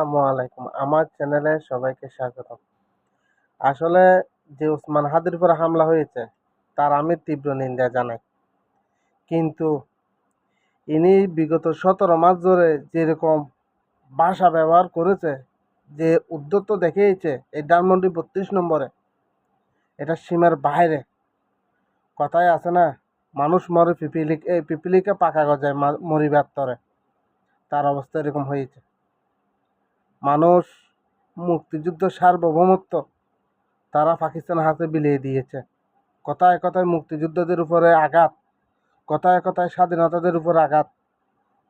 আসসালামু আমার চ্যানেলে সবাইকে স্বাগত আসলে যে ওসমান হাদির উপর হামলা হয়েছে, তার আমি তীব্র নিন্দা জানাই। কিন্তু ইনি বিগত সতেরো মাস ধরে যেরকম ভাষা ব্যবহার করেছে, যে উদ্যত দেখিয়েছে, এই ডানমন্ডি বত্রিশ নম্বরে, এটা সীমার বাইরে। কথায় আছে না, মানুষ মরে পিপিলিক এই পিপিলিকে পাকা গজায় মরিবার তরে। তার অবস্থা এরকম হয়েছে। মানুষ মুক্তিযুদ্ধ সার্বভৌমত্ব তারা পাকিস্তানের হাতে বিলিয়ে দিয়েছে। কথায় কথায় মুক্তিযুদ্ধদের উপরে আঘাত, কথায় কথায় স্বাধীনতাদের উপর আঘাত।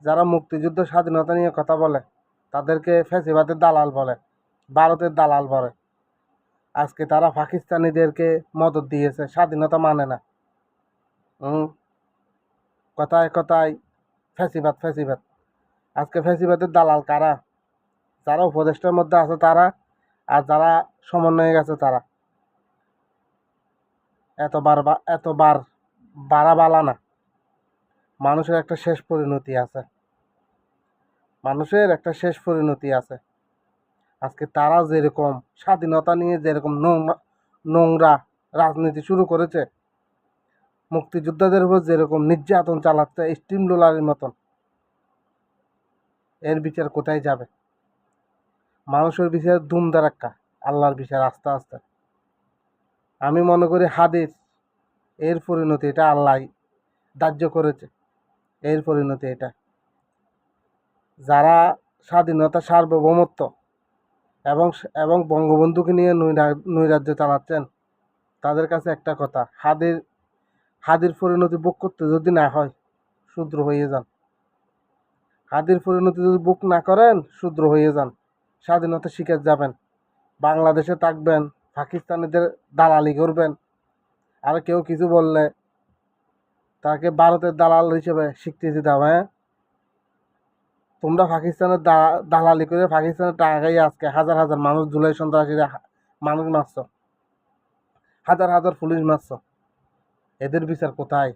যারা মুক্তিযুদ্ধ স্বাধীনতা নিয়ে কথা বলে, তাদেরকে ফেসিবাদের দালাল বলে, ভারতের দালাল বলে। আজকে তারা পাকিস্তানিদেরকে মদত দিয়েছে, স্বাধীনতা মানে না। কথায় কথায় ফেসিবাদ ফেসিবাদ। আজকে ফেসিবাদের দালাল কারা? যারা উপদেষ্টার মধ্যে আছে তারা আর যারা সমন্বয়ে গেছে তারা। এতবার এতবার বাড়া বালা না। মানুষের একটা শেষ পরিণতি আছে। মানুষের একটা শেষ পরিণতি আছে। আজকে তারা যেরকম স্বাধীনতা নিয়ে যেরকম নোংরা নোংরা রাজনীতি শুরু করেছে, মুক্তিযোদ্ধাদের উপর যেরকম নির্যাতন চালাচ্ছে, স্টিম রোলারের মতন, এর বিচার কোথায় যাবে? মানুষের বিচার ধুম দারাক্কা আল্লাহর বিচার আস্তে আস্তে। আমি মনে করি হাদিস, এর পরিণতি এটা আল্লাহ দাহ্য করেছে, এর পরিণতি এটা। যারা স্বাধীনতা সার্বভৌমত্ব এবং এবং বঙ্গবন্ধুকে নিয়ে নৈরা- নৈরাজ্য চালাচ্ছেন, তাদের কাছে একটা কথা, হাদির হাদির পরিণতি বুক করতে যদি না হয়, শূদ্র হয়ে যান। হাদির পরিণতি যদি বুক না করেন, শূদ্র হয়ে যান। স্বাধীনতা শিখে যাবেন। বাংলাদেশে থাকবেন, পাকিস্তানিদের দালালি করবেন। আর কেউ কিছু বললে তাকে ভারতের দালাল হিসেবে স্বীকৃতি দাও হ্যাঁ? তোমরা পাকিস্তানের দালালি করে পাকিস্তানের টাকাই আজকে হাজার হাজার মানুষ জুলাই সন্ত্রাসীরা মানুষ মারছ। হাজার হাজার পুলিশ মারছ। এদের বিচার কোথায়?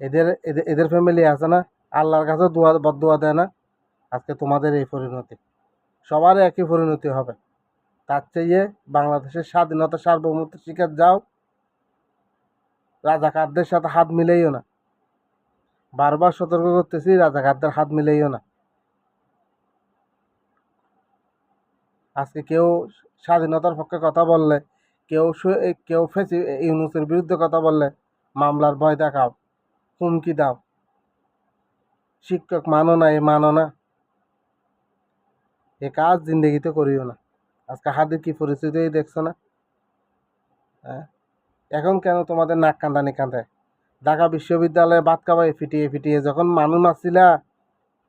এদের এদের এদের ফ্যামিলি আছে না? আল্লাহর কাছে দোয়া বদোয়া দেয় না? আজকে তোমাদের এই পরিণতি। সবার একই পরিণতি হবে। তার চেয়ে বাংলাদেশের স্বাধীনতা সার্বভৌমত্ব শিকার যাও, রাজাকারদের সাথে হাত মিলাইও না। বারবার সতর্ক করতেছি, রাজাকারদের হাত মিলাইও না। আজকে কেউ স্বাধীনতার পক্ষে কথা বললে, কেউ কেউ ফেসি, ইউনুসের বিরুদ্ধে কথা বললে, মামলার ভয় দেখাও, হুমকি দাও। শিক্ষক মানো না, এ মানো না। এ কাজ জিন্দগিতে করিও না। আজকে হাতের কি পরিস্থিতি দেখছ না? হ্যাঁ? এখন কেন তোমাদের নাক কান্দানি কাঁদে ঢাকা বিশ্ববিদ্যালয়ে বাদ কাবাই ফিটিয়ে ফিটিয়ে যখন মানুষ মারছিলা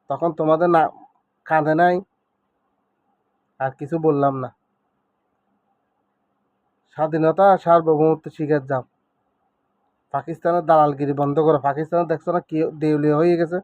তখন তোমাদের না কাঁদে নাই? আর কিছু বললাম না। স্বাধীনতা সার্বভৌমত্ব শিখে যাও। পাকিস্তানের দালালগিরি বন্ধ করো। পাকিস্তানে দেখছ না কি দেউলিয়া হয়ে গেছে?